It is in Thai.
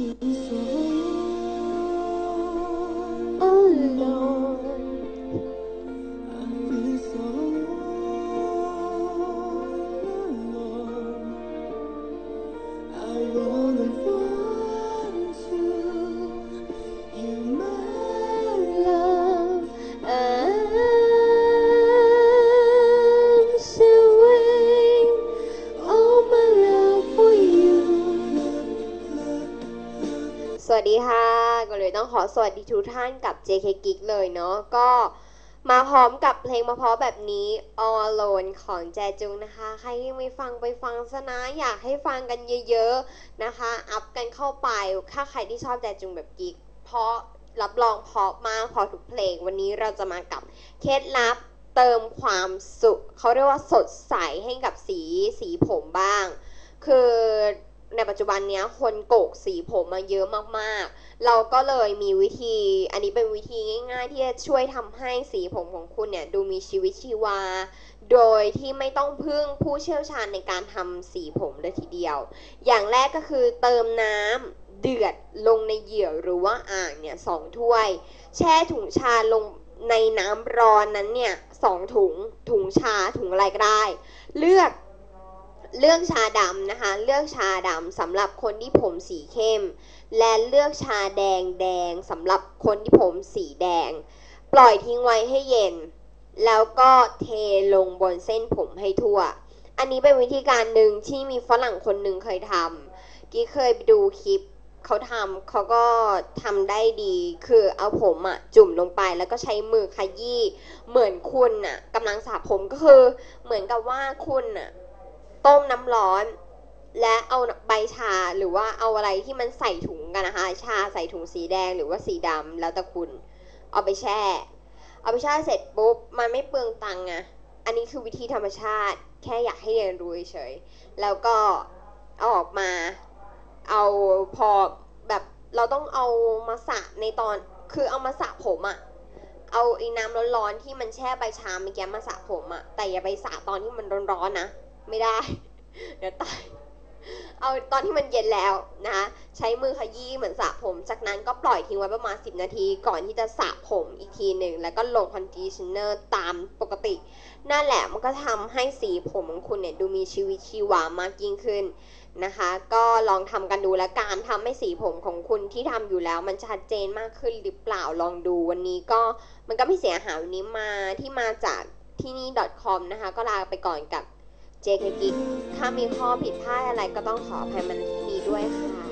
He's all alone. วัสดีค่ะก็เลยต้องขอสวัสดีทุกท่านกับ JK Geek เลยเนาะก็มาพร้อมกับเพลงมาเพราะแบบนี้ All Alone ของแจจุงนะคะ ใครยังไม่ฟังไปฟังซะนะอยากให้ฟังกันเยอะๆนะคะ อัพกันเข้าไปถ้าใครที่ชอบแจจุงแบบกิกเพราะรับรองเพราะมากพอทุกเพลง วันนี้เราจะมากับเคล็ดลับเติมความสุขเขาเรียกว่าสดใสให้กับสีสีผมบ้าง คือ ในปัจจุบันเนี้ยคนโกกสีผมมาเยอะมากๆ เราก็เลยมีวิธี อันนี้เป็นวิธีง่าย ๆ ที่จะช่วยทำให้สีผมของคุณเนี่ยดูมีชีวิตชีวา โดยที่ไม่ต้องพึ่งผู้เชี่ยวชาญในการทำสีผมเลยทีเดียว อย่างแรกก็คือเติมน้ำเดือดลงในเหยื่อหรือว่าอ่างเนี่ยสองถ้วย แช่ถุงชาลงในน้ำร้อนนั้นเนี่ยสองถุงถุงชาถุงอะไรก็ได้ เลือก เลือกชาดำนะคะ เลือกชาดำสำหรับคนที่ผมสีเข้ม และเลือกชาแดงแดงสำหรับคนที่ผมสีแดง ปล่อยทิ้งไว้ให้เย็น แล้วก็เทลงบนเส้นผมให้ทั่ว อันนี้เป็นวิธีการหนึ่งที่มีฝรั่งคนหนึ่งเคยทำกี้เคยไปดูคลิปเขาทำเขาก็ทำได้ดี คือเอาผมอะจุ่มลงไปแล้วก็ใช้มือขยี้เหมือนคุณอะกำลังสระผมก็คือเหมือนกับว่าคุณอะ ต้มน้ำร้อน และเอาใบชาหรือว่าเอาอะไรที่มันใส่ถุงกันนะคะ ชาใส่ถุงสีแดงหรือว่าสีดำแล้วแต่คุณ เอาไปแช่ เอาไปแช่เสร็จปุ๊บมันไม่เปลืองตังค์ไงอันนี้คือวิธีธรรมชาติ แค่อยากให้เรียนรู้เฉยแล้วก็เอาออกมา เอาพอแบบเราต้องเอามาสระในตอนคือเอามาสระผมอะเอาไอ้น้ำร้อนๆที่มันแช่ใบชาเมื่อกี้มาสระผมอะแต่อย่าไปสระตอนที่มันร้อนๆนะ ไม่ได้ เดี๋ยวตาย เอาตอนที่มันเย็นแล้วนะคะใช้มือขยี้เหมือนสระผม จากนั้นก็ปล่อยทิ้งไว้ประมาณ 10 นาที ก่อนที่จะสระผมอีกทีหนึ่ง แล้วก็ลงคอนดิชเนอร์ตามปกติ นั่นแหละมันก็ทำให้สีผมของคุณเนี่ยดูมีชีวิตชีวามากยิ่งขึ้นนะคะ ก็ลองทำกันดูแล้วการทำให้สีผมของคุณที่ทำอยู่แล้ว มันชัดเจนมากขึ้นหรือเปล่าลองดูวันนี้ก็มันก็ไม่เสียหายวันนี้มาที่มาจากที่นี่ .com นะคะ ก็ลาไปก่อนกับ เจคกิกถ้ามีข้อผิดพลาดอะไรก็ต้องขออภัยมันที่นี้ด้วยค่ะ